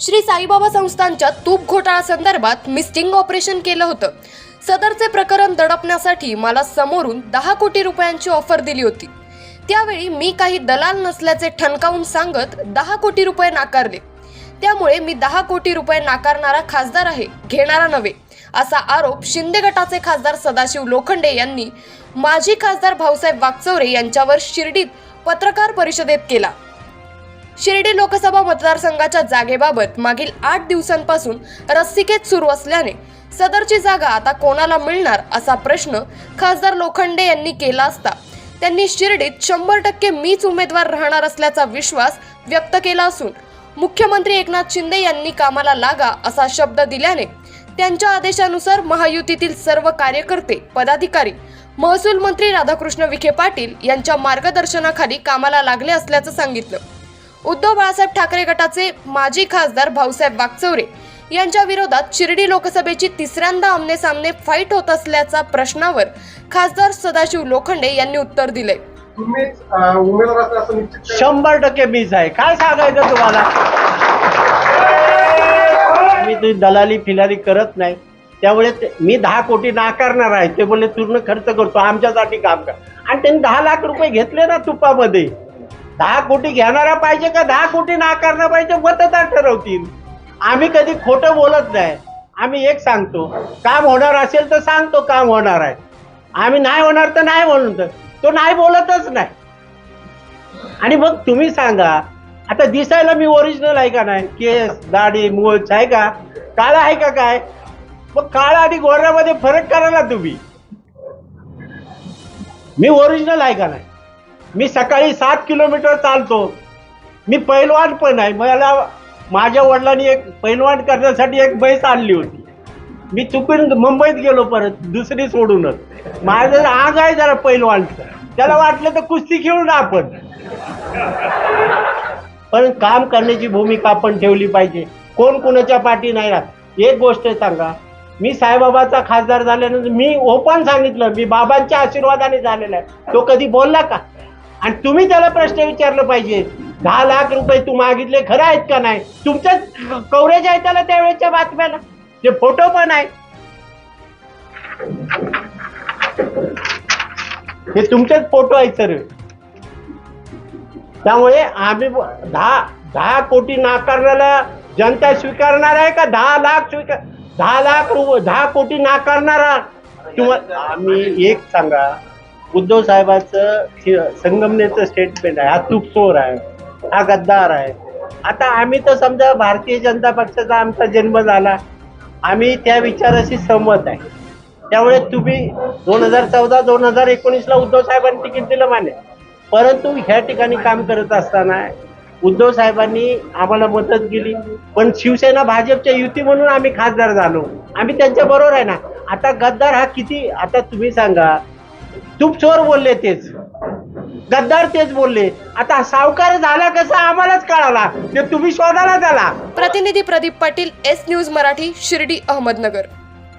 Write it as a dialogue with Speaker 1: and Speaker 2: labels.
Speaker 1: श्री साईबाबा संस्थांच्या तूप घोटाळा संदर्भात मी स्टिंग ऑपरेशन केलं होतं. सदरचे प्रकरण दडपण्यासाठी मला समोरून दहा कोटी रुपयांची ऑफर दिली होती. त्यावेळी मी काही दलाल नसल्याचे ठणकावून सांगत दहा कोटी रुपये नाकारले. त्यामुळे मी दहा कोटी रुपये नाकारणारा खासदार आहे घेणारा नव्हे असा आरोप शिंदे गटाचे खासदार सदाशिव लोखंडे यांनी माजी खासदार भाऊसाहेब वागचौरे यांच्यावर शिर्डीत पत्रकार परिषदेत केला. शिर्डी लोकसभा मतदारसंघाच्या जागेबाबत मागील आठ दिवसांपासून रस्सिकेत सुरू असल्याने सदरची जागा आता कोणाला मिळणार असा प्रश्न खासदार लोखंडे यांनी केला असता. त्यांनी शिर्डीत शंभर टक्के मीच उमेदवार राहणार असल्याचा विश्वास व्यक्त केला असून मुख्यमंत्री एकनाथ शिंदे यांनी कामाला लागा असा शब्द दिल्याने त्यांच्या आदेशानुसार महायुतीतील सर्व कार्यकर्ते पदाधिकारी महसूल मंत्री राधाकृष्ण विखे पाटील यांच्या मार्गदर्शनाखाली कामाला लागले असल्याचं सांगितलं. उद्धव बाळासाहेब ठाकरे गटाचे माजी खासदार भाऊसाहेब वागचौरे यांच्या विरोधात शिर्डी लोकसभेची तिसऱ्यांदा आमने सामने फाईट होत असल्याचा प्रश्नावर खासदार सदाशिव लोखंडे यांनी उत्तर दिले?
Speaker 2: शंभर टक्के मीच आहे. काय सांगायचं तुम्हाला? मी ती दलाली फिलाली करत नाही. त्यामुळे मी दहा कोटी नाकारणार आहे. ते बोलले पूर्ण खर्च करतो. आमच्यासाठी काम कर. आणि त्यांनी दहा लाख रुपये घेतले ना तुपामध्ये. दहा कोटी घेणारा पाहिजे का? दहा कोटी नाकारणं पाहिजे? मतदार ठरवतील. आम्ही कधी खोटं बोलत नाही. आम्ही एक सांगतो काम होणार असेल तर सांगतो काम होणार आहे. आम्ही नाही होणार तर नाही म्हणून तर. तो नाही बोलतच नाही. आणि मग तुम्ही सांगा आता दिसायला मी ओरिजिनल आहे का नाही? केस दाढी मूळच आहे का? काळा आहे का काय? मग काळा आणि गोऱ्यामध्ये फरक करा ना तुम्ही. मी ओरिजिनल आहे का नाही? मी सकाळी सात किलोमीटर चालतो. मी पैलवान पण आहे. मला माझ्या वडिलांनी एक पैलवान करण्यासाठी एक बैस आणली होती. मी चुकून मुंबईत गेलो परत दुसरी सोडूनच. माझं आग आहे जरा पैलवानचं. त्याला वाटलं तर कुस्ती खेळू ना आपण. पण काम करण्याची भूमिका आपण ठेवली पाहिजे. कोण कोणाच्या पाठी नाही राहत. एक गोष्ट सांगा. मी साईबाबाचा खासदार झाल्यानंतर मी ओपन सांगितलं. मी बाबांच्या आशीर्वादाने झालेला आहे. तो कधी बोलला का? आणि तुम्ही त्याला प्रश्न विचारलं पाहिजे. दहा लाख रुपये तू मागितले खरं आहेत का नाही? तुमच्याच कव्हरेज आहे त्याला त्यावेळेच्या बातम्याला. ते फोटो पण आहे. हे तुमचेच फोटो आहेत सर्व त्यामुळे आम्ही दहा दहा कोटी नाकारण्याला जनता स्वीकारणार आहे का? दहा लाख स्वीकार दहा लाख रुपये दहा कोटी नाकारणारा? तुम्हाला आम्ही एक सांगा. उद्धव साहेबांचं संगमनेचं स्टेटमेंट आहे. हा तुपचोर आहे. हा गद्दार आहे. आता आम्ही तर समजा भारतीय जनता पक्षाचा आमचा जन्म झाला. आम्ही त्या विचाराशी सहमत आहे. त्यामुळे तुम्ही दोन हजार चौदा दोन हजार एकोणीसला उद्धव साहेबांनी तिकीट दिलं मान्य. परंतु ह्या ठिकाणी काम करत असताना उद्धव साहेबांनी आम्हाला मदत केली. पण शिवसेना भाजपच्या युती म्हणून आम्ही खासदार झालो. आम्ही त्यांच्या बरोबर आहे ना. आता गद्दार हा किती आता तुम्ही सांगा तूप चोर बोलले तेच. गद्दार तेच बोलले. आता सावकार झाला कसा आम्हालाच कळाला. ते तुम्ही शोधायला झाला
Speaker 1: प्रतिनिधी प्रदीप पाटील एस न्यूज मराठी शिर्डी अहमदनगर.